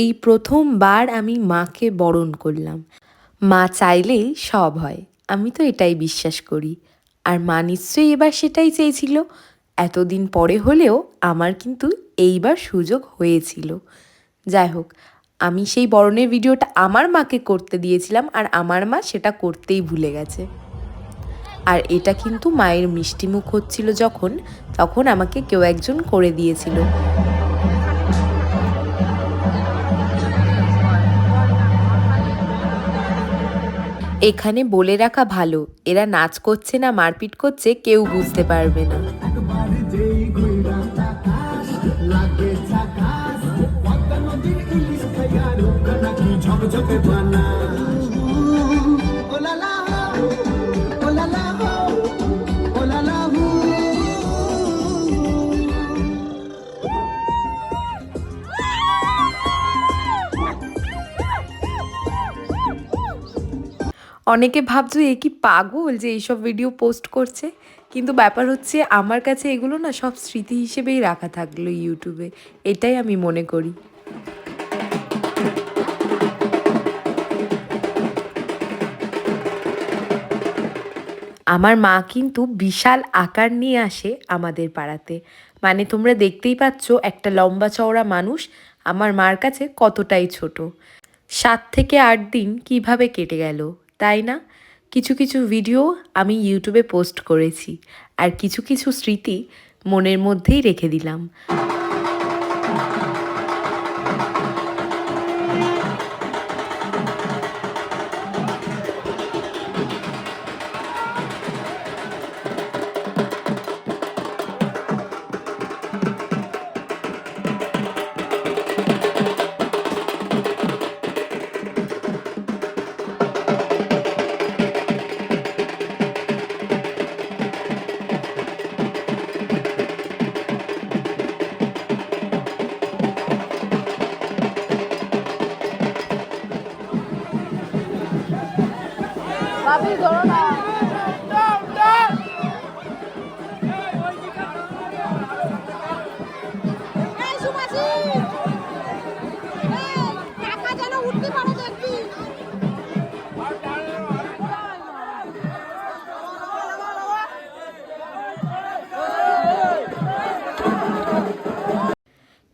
এই প্রথমবার আমি মাকে বরণ করলাম। মা চাইলেই সব হয়, আমি তো এটাই বিশ্বাস করি। আর মা নিশ্চয়ই এবার সেটাই চেয়েছিল। এতদিন পরে হলেও আমার কিন্তু এইবার সুযোগ হয়েছিল। যাই হোক, আমি সেই বরণের ভিডিওটা আমার মাকে করতে দিয়েছিলাম আর আমার মা সেটা করতেই ভুলে গেছে। আর এটা কিন্তু মায়ের মিষ্টিমুখ হচ্ছিল যখন, তখন আমাকে কেউ একজন করে দিয়েছিল। এখানে বলে রাখা ভালো। এরা নাচ করছে না মারপিট করছে কেউ বুঝতে পারবে না। অনেকে ভাবছ, এ কি পাগল যে এইসব ভিডিও পোস্ট করছে? কিন্তু ব্যাপার হচ্ছে, আমার কাছে এগুলো না সব স্মৃতি হিসেবেই রাখা থাকল ইউটিউবে এটাই আমি মনে করি। আমার মা কিন্তু বিশাল আকার নিয়ে আসে আমাদের পাড়াতে। মানে তোমরা দেখতেই পাচ্ছ, একটা লম্বা চওড়া মানুষ আমার মার কাছে কতটাই ছোট। সাত থেকে আট দিন কীভাবে কেটে গেল? তাই না? কিছু কিছু ভিডিও আমি ইউটিউবে পোস্ট করেছি। আর কিছু কিছু স্মৃতি মনের মধ্যেই রেখে দিলাম। ভাবি ধরো না।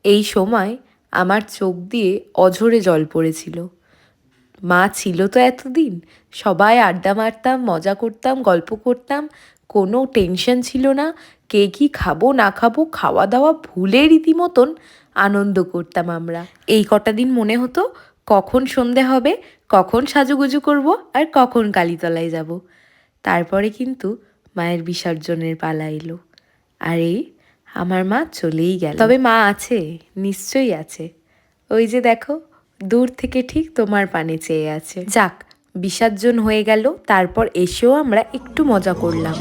এই সময় আমার চোখ দিয়ে অঝরে জল পড়েছিল। মা ছিল তো এতদিন। সবাই আড্ডা মারতাম, মজা করতাম, গল্প করতাম। কোনো টেনশন ছিল না। কে কি খাব, না খাব খাওয়া দাওয়া ভুলে রীতিমতন আনন্দ করতাম আমরা। এই কটা দিন মনে হতো, কখন সন্ধে হবে, কখন সাজুগুজু করব আর কখন কালীতলায় যাব। তারপরে কিন্তু মায়ের বিসর্জনের পালা এলো। আর এই আমার মা চলেই গেল। তবে মা আছে নিশ্চয়ই আছে। ওই যে দেখো দূর থেকে ঠিক তোমার পানে চেয়ে আছে। যাক বিসর্জন হয়ে গেল তারপর এসেও আমরা একটু মজা করলাম।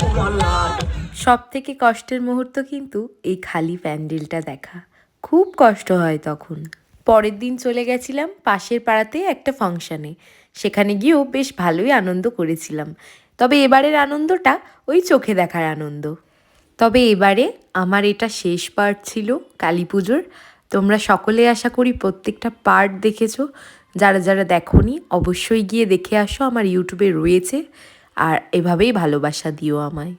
পোড়ালার সব থেকে কষ্টের মুহূর্ত কিন্তু এই খালি প্যান্ডেলটা দেখা। খুব কষ্ট হয় তখন। পরের দিন চলে গেছিলাম পাশের পাড়াতে একটা ফাংশানে। সেখানে গিয়েও বেশ ভালোই আনন্দ করেছিলাম। তবে এবারের আনন্দটা ওই চোখে দেখার আনন্দ। তবে এবারে আমার এটা শেষ পার্ট ছিল কালী পুজোর তোমরা সকলে আশা করি প্রত্যেকটা পার্ট দেখেছ। যারা যারা দেখনি, অবশ্যই গিয়ে দেখে আসো, আমার ইউটিউবে রয়েছে। আর এভাবেই ভালোবাসা দিও আমায়।